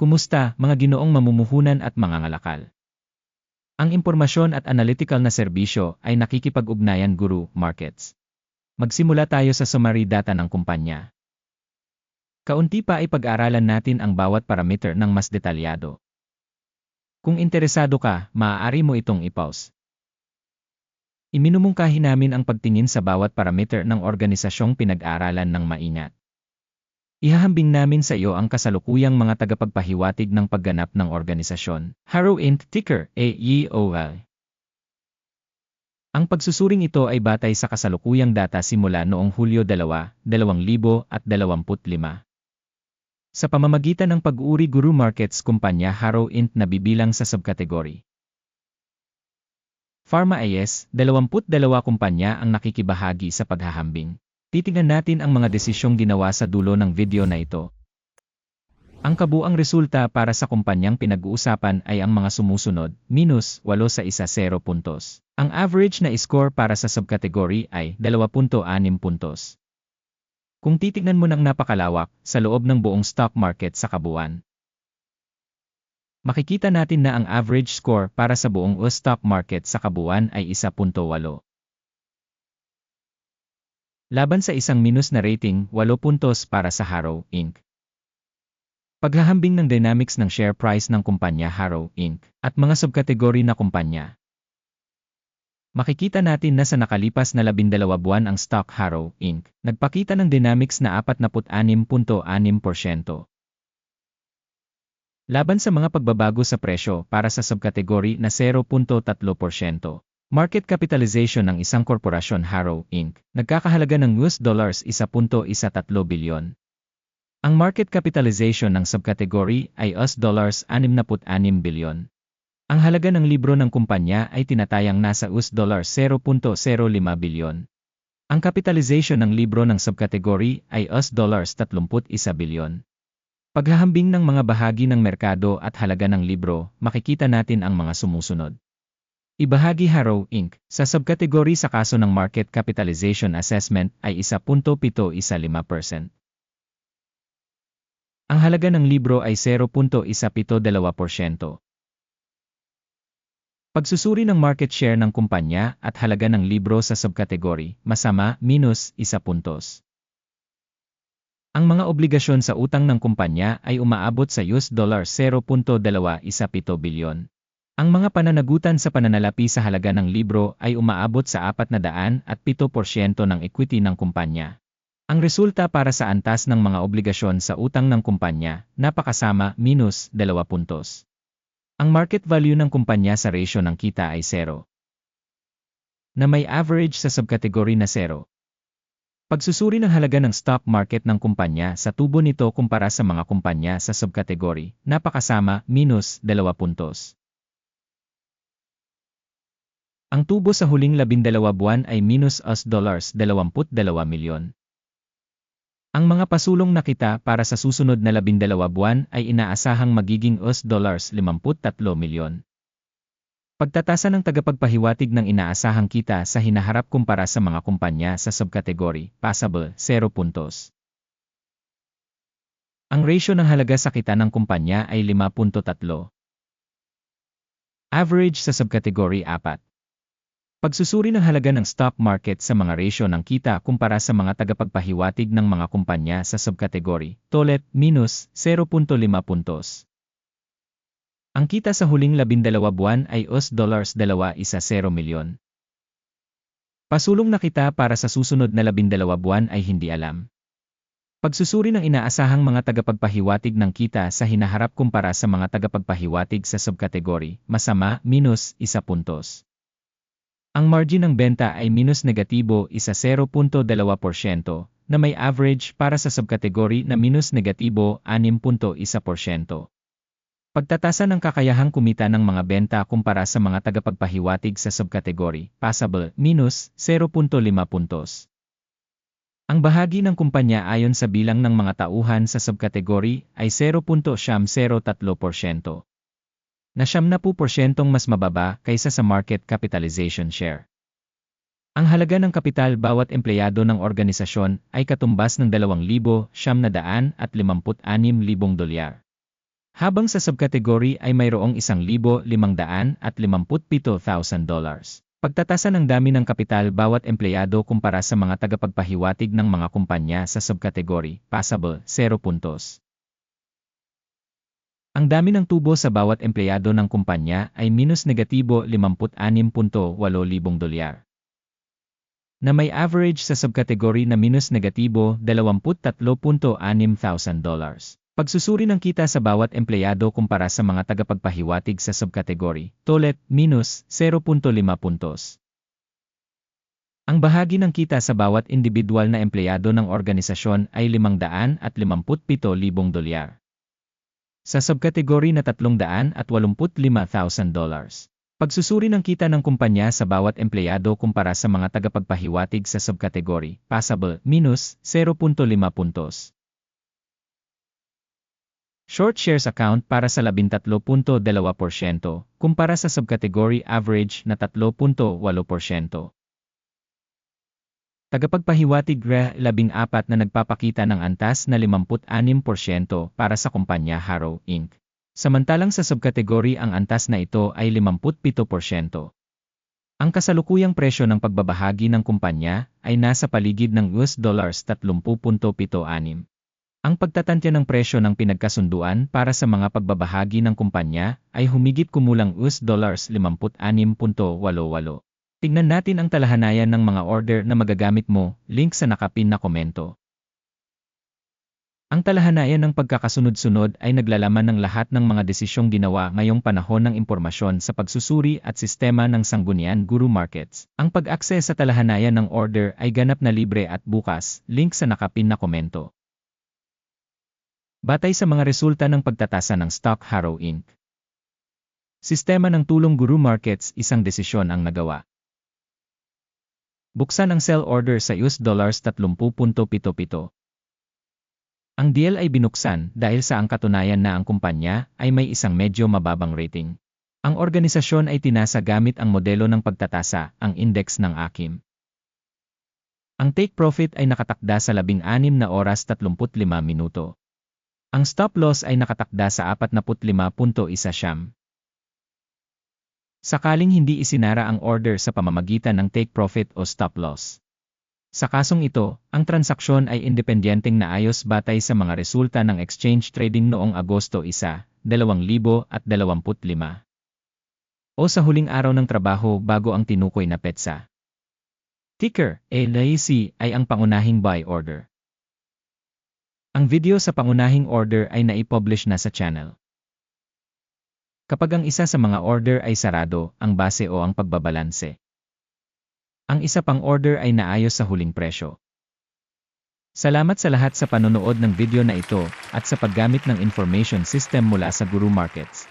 Kumusta, mga ginoong mamumuhunan at mga ngalakal? Ang impormasyon at analytical na serbisyo ay nakikipag-ugnayan Guru Markets. Magsimula tayo sa summary data ng kumpanya. Kaunti pa ay pag-aralan natin ang bawat parameter ng mas detalyado. Kung interesado ka, maaari mo itong i-pause. Iminumungkahi namin ang pagtingin sa bawat parameter ng organisasyong pinag-aralan ng maingat. Ihahambing namin sa iyo ang kasalukuyang mga tagapagpahiwatig ng pagganap ng organisasyon. Harrow Inc. Ticker, AEOL. Ang pagsusuring ito ay batay sa kasalukuyang data simula noong Hulyo 2, 2025. Sa pamamagitan ng pag-uri Guru Markets kumpanya Harrow Inc. na bibilang sa subkategory. Pharma AS, 22 kumpanya ang nakikibahagi sa paghahambing. Titingnan natin ang mga desisyong ginawa sa dulo ng video na ito. Ang kabuang resulta para sa kumpanyang pinag-uusapan ay ang mga sumusunod, minus 8 sa isa 0 puntos. Ang average na score para sa subkategory ay 2.6 puntos. Kung titignan mo ng napakalawak sa loob ng buong stock market sa kabuuan, makikita natin na ang average score para sa buong stock market sa kabuuan ay 1.8. Laban sa isang minus na rating, 8 puntos para sa Harrow, Inc. Paghahambing ng dynamics ng share price ng kumpanya Harrow, Inc. at mga subkategory na kumpanya. Makikita natin na sa nakalipas na 12 buwan ang stock Harrow, Inc. nagpakita ng dynamics na 46.6%. Laban sa mga pagbabago sa presyo para sa subkategory na 0.3%. Market capitalization ng isang korporasyon Harrow, Inc. nagkakahalaga ng US dollars 1.13 bilyon. Ang market capitalization ng subkategory ay US dollars 66 bilyon. Ang halaga ng libro ng kumpanya ay tinatayang nasa US dollars 0.05 bilyon. Ang capitalization ng libro ng subkategory ay US dollars 31 bilyon. Paghahambing ng mga bahagi ng merkado at halaga ng libro, makikita natin ang mga sumusunod. Ibahagi Harrow Inc. sa subkategory sa kaso ng Market Capitalization Assessment ay 1.715%. Ang halaga ng libro ay 0.172%. Pagsusuri ng market share ng kumpanya at halaga ng libro sa subkategory, masama, minus, 1 puntos. Ang mga obligasyon sa utang ng kumpanya ay umaabot sa US dollar 0.217 bilyon. Ang mga pananagutan sa pananalapi sa halaga ng libro ay umaabot sa 407% ng equity ng kumpanya. Ang resulta para sa antas ng mga obligasyon sa utang ng kumpanya, napakasama, minus 2 puntos. Ang market value ng kumpanya sa ratio ng kita ay 0. Na may average sa subkategory na 0. Pagsusuri ng halaga ng stock market ng kumpanya sa tubo nito kumpara sa mga kumpanya sa subkategory, napakasama, minus 2 puntos. Ang tubo sa huling labindalawa buwan ay minus US dollars 22 milyon. Ang mga pasulong na kita para sa susunod na labindalawa buwan ay inaasahang magiging US dollars 53 milyon. Pagtatasa ng tagapagpahiwatig ng inaasahang kita sa hinaharap kumpara sa mga kumpanya sa subkategory, passable, 0 puntos. Ang ratio ng halaga sa kita ng kumpanya ay 5.3. Average sa subkategory 4. Pagsusuri ng halaga ng stock market sa mga ratio ng kita kumpara sa mga tagapagpahiwatig ng mga kumpanya sa subkategory, tolet, minus 0.5 puntos. Ang kita sa huling labindalawa buwan ay US dollars 2.10 milyon. Pasulong na kita para sa susunod na labindalawa buwan ay hindi alam. Pagsusuri ng inaasahang mga tagapagpahiwatig ng kita sa hinaharap kumpara sa mga tagapagpahiwatig sa subkategory, masama, minus 1 puntos. Ang margin ng benta ay minus negatibo isa 0.2% na may average para sa subkategory na minus negatibo 6.1%. Pagtatasa ng kakayahang kumita ng mga benta kumpara sa mga tagapagpahiwatig sa subkategory, passable, minus 0.5 puntos. Ang bahagi ng kumpanya ayon sa bilang ng mga tauhan sa subkategory ay 0.03% na siyam na po porsyentong mas mababa kaysa sa market capitalization share. Ang halaga ng kapital bawat empleyado ng organisasyon ay katumbas ng 2,756,000 dolyar. Habang sa subkategory ay mayroong 1,557,000 dollars. Pagtatasa ng dami ng kapital bawat empleyado kumpara sa mga tagapagpahiwatig ng mga kumpanya sa subkategory, passable, 0 puntos. Ang dami ng tubo sa bawat empleyado ng kumpanya ay minus negatibo 56.8,000 dolyar. Na may average sa subkategory na minus negatibo 23.6,000 dollars. Pagsusuri ng kita sa bawat empleyado kumpara sa mga tagapagpahiwatig sa subkategory, tolet, minus 0.5 puntos. Ang bahagi ng kita sa bawat individual na empleyado ng organisasyon ay 557,000 dolyar. Sa subkategory na 385,000 dollars. Pagsusuri ng kita ng kumpanya sa bawat empleyado kumpara sa mga tagapagpahiwatig sa subkategory, passable, minus 0.5 puntos. Short shares account para sa 13.2%, kumpara sa subcategory average na 3.8%. Tagapagpahiwatig RE 14 na nagpapakita ng antas na 56% para sa kumpanya Harrow Inc. Samantalang sa subkategory ang antas na ito ay 57%. Ang kasalukuyang presyo ng pagbabahagi ng kumpanya ay nasa paligid ng US dollars 30.76. Ang pagtatantya ng presyo ng pinagkasunduan para sa mga pagbabahagi ng kumpanya ay humigit kumulang US dollars 56.88. Tingnan natin ang talahanayan ng mga order na magagamit mo, link sa nakapin na komento. Ang talahanayan ng pagkakasunod-sunod ay naglalaman ng lahat ng mga desisyong ginawa ngayong panahon ng impormasyon sa pagsusuri at sistema ng Sanggunian Guru Markets. Ang pag-access sa talahanayan ng order ay ganap na libre at bukas, link sa nakapin na komento. Batay sa mga resulta ng pagtatasa ng Stock Harrow Inc. Sistema ng tulong Guru Markets isang desisyon ang nagawa. Buksan ang sell order sa US dollars 30.77. Ang deal ay binuksan dahil sa ang katunayan na ang kumpanya ay may isang medyo mababang rating. Ang organisasyon ay tinasa gamit ang modelo ng pagtatasa, ang index ng AKIM. Ang take profit ay nakatakda sa 16 na oras 35 minuto. Ang stop loss ay nakatakda sa 45.1 siyam. Sakaling hindi isinara ang order sa pamamagitan ng take profit o stop loss. Sa kasong ito, ang transaksyon ay independyenteng naayos batay sa mga resulta ng exchange trading noong Agosto 1, 2025 o sa huling araw ng trabaho bago ang tinukoy na petsa. Ticker, LAC ay ang pangunahing buy order. Ang video sa pangunahing order ay naipublish na sa channel. Kapag ang isa sa mga order ay sarado, ang base o ang pagbabalanse. Ang isa pang order ay naayos sa huling presyo. Salamat sa lahat sa panonood ng video na ito at sa paggamit ng information system mula sa Guru Markets.